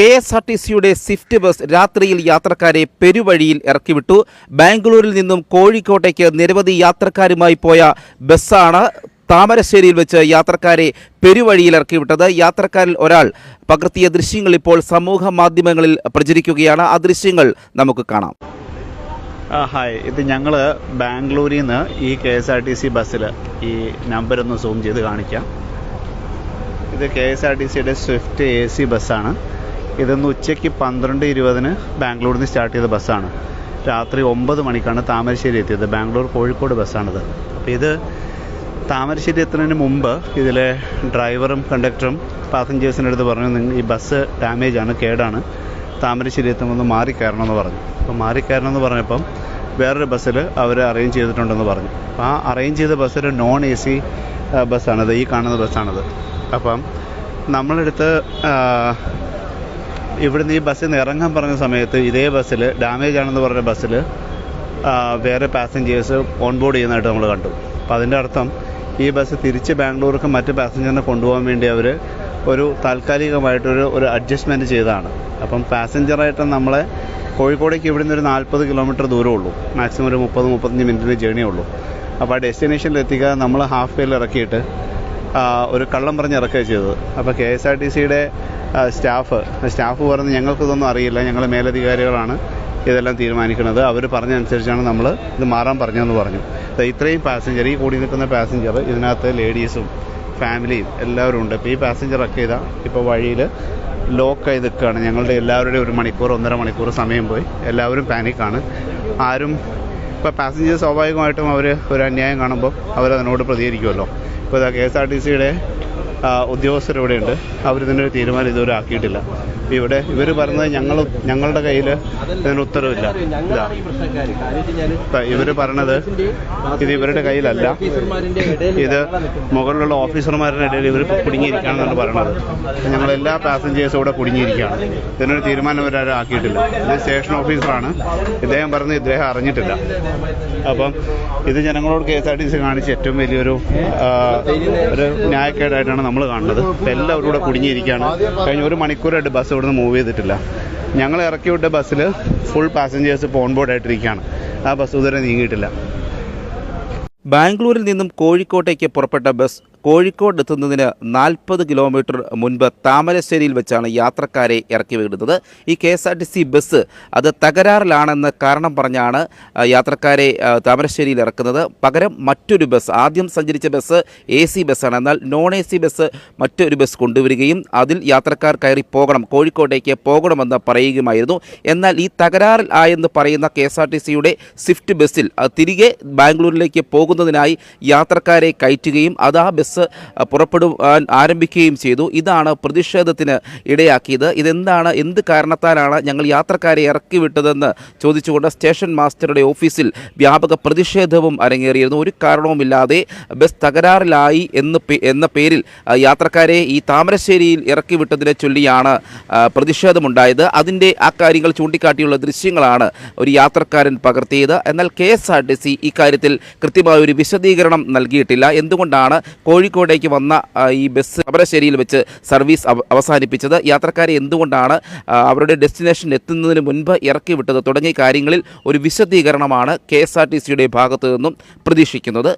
K S R T സിയുടെ Swift bus രാത്രിയിൽ യാത്രക്കാരെ പെരുവഴിയിൽ ഇറക്കിവിട്ടു. ബാംഗ്ലൂരിൽ നിന്നും കോഴിക്കോട്ടേക്ക് നിരവധി യാത്രക്കാരുമായി പോയ ബസ്സാണ് താമരശ്ശേരിയിൽ വെച്ച് യാത്രക്കാരെ പെരുവഴിയിൽ ഇറക്കിവിട്ടത്. യാത്രക്കാരിൽ ഒരാൾ പകർത്തിയ ദൃശ്യങ്ങൾ ഇപ്പോൾ സമൂഹ മാധ്യമങ്ങളിൽ പ്രചരിക്കുകയാണ്. ആ ദൃശ്യങ്ങൾ നമുക്ക് കാണാം. ഹായ്. ഇത് ഞങ്ങൾ ബാംഗ്ലൂരിൽ നിന്ന് ഈ K S R T C ബസ്സിൽ ഈ നമ്പർ ഒന്ന് സൂം ചെയ്ത് കാണിക്കാം. ഇത് കെ എസ് ആർ ടി സിയുടെ സ്വിഫ്റ്റ് എ സി ബസ്സാണ്. ഇതൊന്ന് ഉച്ചയ്ക്ക് പന്ത്രണ്ട് ഇരുപതിന് ബാംഗ്ലൂരിൽ നിന്ന് സ്റ്റാർട്ട് ചെയ്ത ബസ്സാണ്. രാത്രി ഒമ്പത് മണിക്കാണ് താമരശ്ശേരി എത്തിയത്. ബാംഗ്ലൂർ കോഴിക്കോട് ബസ്സാണിത്. അപ്പോൾ ഇത് താമരശ്ശേരി എത്തുന്നതിന് മുമ്പ് ഇതിലെ ഡ്രൈവറും കണ്ടക്ടറും പാസഞ്ചേഴ്സിന്റെ അടുത്ത് പറഞ്ഞു ഈ ബസ് ഡാമേജ് ആണ് കേടാണ്. താമരശ്ശേരി എത്തുമ്പോൾ ഒന്ന് മാറി കയറണമെന്ന് പറഞ്ഞു. അപ്പോൾ മാറി കയറണമെന്ന് പറഞ്ഞപ്പം വേറൊരു ബസ്സിൽ അവർ അറേഞ്ച് ചെയ്തിട്ടുണ്ടെന്ന് പറഞ്ഞു. അപ്പോൾ ആ അറേഞ്ച് ചെയ്ത ബസ് ഒരു നോൺ എ സി ബസ്സാണത് ഈ കാണുന്ന ബസ്സാണത്. അപ്പം നമ്മളെടുത്ത് ഇവിടുന്ന് ഈ ബസ്സിൽ നിന്ന് ഇറങ്ങാൻ പറഞ്ഞ സമയത്ത് ഇതേ ബസ്സിൽ ഡാമേജ് ആണെന്ന് പറഞ്ഞ ബസ്സിൽ വേറെ പാസഞ്ചേഴ്സ് ഓൺ ബോർഡ് ചെയ്യുന്നതായിട്ട് നമ്മൾ കണ്ടു. അപ്പോൾ അതിന്റെ അർത്ഥം ഈ ബസ് തിരിച്ച് ബാംഗ്ലൂർക്ക് മറ്റ് പാസഞ്ചറിനെ കൊണ്ടുപോകാൻ വേണ്ടി അവർ ഒരു താൽക്കാലികമായിട്ടൊരു ഒരു അഡ്ജസ്റ്റ്മെന്റ് ചെയ്തതാണ്. അപ്പം പാസഞ്ചറായിട്ട് നമ്മളെ കോഴിക്കോടേക്ക് ഇവിടെ നിന്ന് ഒരു നാൽപ്പത് കിലോമീറ്റർ ദൂരമേ ഉള്ളൂ മാക്സിമം ഒരു മുപ്പത് മുപ്പത്തഞ്ച് മിനിറ്റിന്റെ ജേണിയേ ഉള്ളൂ. അപ്പോൾ ആ ഡെസ്റ്റിനേഷനിൽ എത്തിക്കുക നമ്മൾ ഹാഫ് വേയിൽ ഇറക്കിയിട്ട് ഒരു കള്ളം പറഞ്ഞ് ഇറക്കുകയാണ് ചെയ്തത്. അപ്പോൾ കെ എസ് ആർ ടി സിയുടെ സ്റ്റാഫ്. സ്റ്റാഫ് പറഞ്ഞ് ഞങ്ങൾക്കിതൊന്നും അറിയില്ല. ഞങ്ങൾ മേലധികാരികളാണ് ഇതെല്ലാം തീരുമാനിക്കുന്നത്. അവർ പറഞ്ഞനുസരിച്ചാണ് നമ്മൾ ഇത് മാറാൻ പറഞ്ഞതെന്ന് പറഞ്ഞു. ഇത്രയും പാസഞ്ചർ ഈ കൂടി നിൽക്കുന്ന പാസഞ്ചർ ഇതിനകത്ത് ലേഡീസും ഫാമിലിയും എല്ലാവരും ഉണ്ട്. ഇപ്പോൾ ഈ പാസഞ്ചർ ഒക്കെ ഇതാ ഇപ്പോൾ വഴിയിൽ ലോക്കായി നിൽക്കുകയാണ്. ഞങ്ങളുടെ എല്ലാവരുടെയും ഒരു മണിക്കൂർ ഒന്നര മണിക്കൂർ സമയം പോയി. എല്ലാവരും പാനിക്കാണ് ആരും ഇപ്പോൾ പാസഞ്ചേഴ്സ് സ്വാഭാവികമായിട്ടും അവർ ഒരു അന്യായം കാണുമ്പോൾ അവരതിനോട് പ്രതികരിക്കുമല്ലോ. ഇപ്പോൾ ഇതാ കെ എസ് ആർ ടി സിയുടെ ഉദ്യോഗസ്ഥർ ഇവിടെയുണ്ട്. അവരിതിനൊരു തീരുമാനം ഇതുവരെ ആക്കിയിട്ടില്ല. ഇവിടെ ഇവർ പറയുന്നത് ഞങ്ങൾ ഞങ്ങളുടെ കയ്യിൽ ഇതിന് ഉത്തരവില്ല. ഇവർ പറഞ്ഞത് ഇത് ഇവരുടെ കയ്യിലല്ല. ഇത് മുകളിലുള്ള ഓഫീസർമാരുടെ ഇടയിൽ ഇവർ കുടുങ്ങിയിരിക്കുകയാണെന്നാണ് പറയണത്. ഞങ്ങൾ എല്ലാ പാസഞ്ചേഴ്സും ഇവിടെ കുടുങ്ങിയിരിക്കുകയാണ്. ഇതിനൊരു തീരുമാനം ഇവരാരും ആക്കിയിട്ടില്ല. ഇത് സ്റ്റേഷൻ ഓഫീസറാണ് ഇദ്ദേഹം പറഞ്ഞ് ഇദ്ദേഹം അറിഞ്ഞിട്ടില്ല. അപ്പം ഇത് ജനങ്ങളോട് K S R T C കാണിച്ച ഏറ്റവും വലിയൊരു ഒരു ന്യായക്കേടായിട്ടാണ് നമ്മൾ കാണുന്നത്. ഇപ്പം എല്ലാവരും കൂടെ കുടുങ്ങിയിരിക്കുകയാണ്. കഴിഞ്ഞ ഒരു മണിക്കൂറായിട്ട് ബസ് ഇവിടുന്ന് മൂവ് ചെയ്തിട്ടില്ല. ഞങ്ങൾ ഇറക്കി വിട്ട ബസ്സിൽ ഫുൾ പാസഞ്ചേഴ്സ് ഫോൺ ബോർഡ് ആയിട്ടിരിക്കുകയാണ്. ആ ബസ് ഇതുവരെ നീങ്ങിയിട്ടില്ല. ബാംഗ്ലൂരിൽ നിന്നും കോഴിക്കോട്ടേക്ക് പുറപ്പെട്ട ബസ് കോഴിക്കോട് എത്തുന്നതിന് നാൽപ്പത് കിലോമീറ്റർ മുൻപ് താമരശ്ശേരിയിൽ വെച്ചാണ് യാത്രക്കാരെ ഇറക്കി വിടുന്നത്. ഈ K S R T C bus അത് തകരാറിലാണെന്ന് കാരണം പറഞ്ഞാണ് യാത്രക്കാരെ താമരശ്ശേരിയിൽ ഇറക്കുന്നത്. പകരം മറ്റൊരു ബസ് ആദ്യം സഞ്ചരിച്ച ബസ് എ സി ബസ്സാണ്. എന്നാൽ നോൺ എ സി ബസ് മറ്റൊരു ബസ് കൊണ്ടുവരികയും അതിൽ യാത്രക്കാർ കയറി പോകണം കോഴിക്കോട്ടേക്ക് പോകണമെന്ന് പറയുകയുമായിരുന്നു. എന്നാൽ ഈ തകരാറിൽ ആയെന്ന് പറയുന്ന കെ എസ് ആർ ടി സിയുടെ സ്വിഫ്റ്റ് ബസ്സിൽ തിരികെ ബാംഗ്ലൂരിലേക്ക് പോകുന്നതിനായി യാത്രക്കാരെ കയറ്റുകയും അത് ആ ബസ് ആ, പുറപ്പെടുവാൻ ആരംഭിക്കുകയും ചെയ്തു. ഇതാണ് പ്രതിഷേധത്തിന് ഇടയാക്കിയത്. ഇതെന്താണ് എന്ത് കാരണത്താലാണ് ഞങ്ങൾ യാത്രക്കാരെ ഇറക്കി വിട്ടതെന്ന് ചോദിച്ചുകൊണ്ട് സ്റ്റേഷൻ മാസ്റ്ററുടെ ഓഫീസിൽ വ്യാപക പ്രതിഷേധവും അരങ്ങേറിയിരുന്നു. ഒരു കാരണവുമില്ലാതെ ബസ് തകരാറിലായി എന്ന് എന്ന പേരിൽ യാത്രക്കാരെ ഈ താമരശ്ശേരിയിൽ ഇറക്കി വിട്ടതിനെ ചൊല്ലിയാണ് പ്രതിഷേധമുണ്ടായത്. അതിന്റെ ആ കാര്യങ്ങൾ ചൂണ്ടിക്കാട്ടിയുള്ള ദൃശ്യങ്ങളാണ് ഒരു യാത്രക്കാരൻ പകർത്തിയത്. എന്നാൽ K S R T C ഇക്കാര്യത്തിൽ കൃത്യമായ ഒരു വിശദീകരണം നൽകിയിട്ടില്ല. എന്തുകൊണ്ടാണ് കോഴിക്കോടേക്ക് വന്ന ഈ ബസ് അപരശ്ശേരിയിൽ വെച്ച് സർവീസ് അവ- അവസാനിപ്പിച്ചത്. യാത്രക്കാരെ എന്തുകൊണ്ടാണ് അവരുടെ ഡെസ്റ്റിനേഷൻ എത്തുന്നതിന് മുൻപ് ഇറക്കി വിട്ടത്? തുടങ്ങിയ കാര്യങ്ങളിൽ ഒരു വിശദീകരണമാണ് കെ എസ് ആർ ടി സിയുടെ ഭാഗത്തു നിന്നും പ്രതീക്ഷിക്കുന്നത്.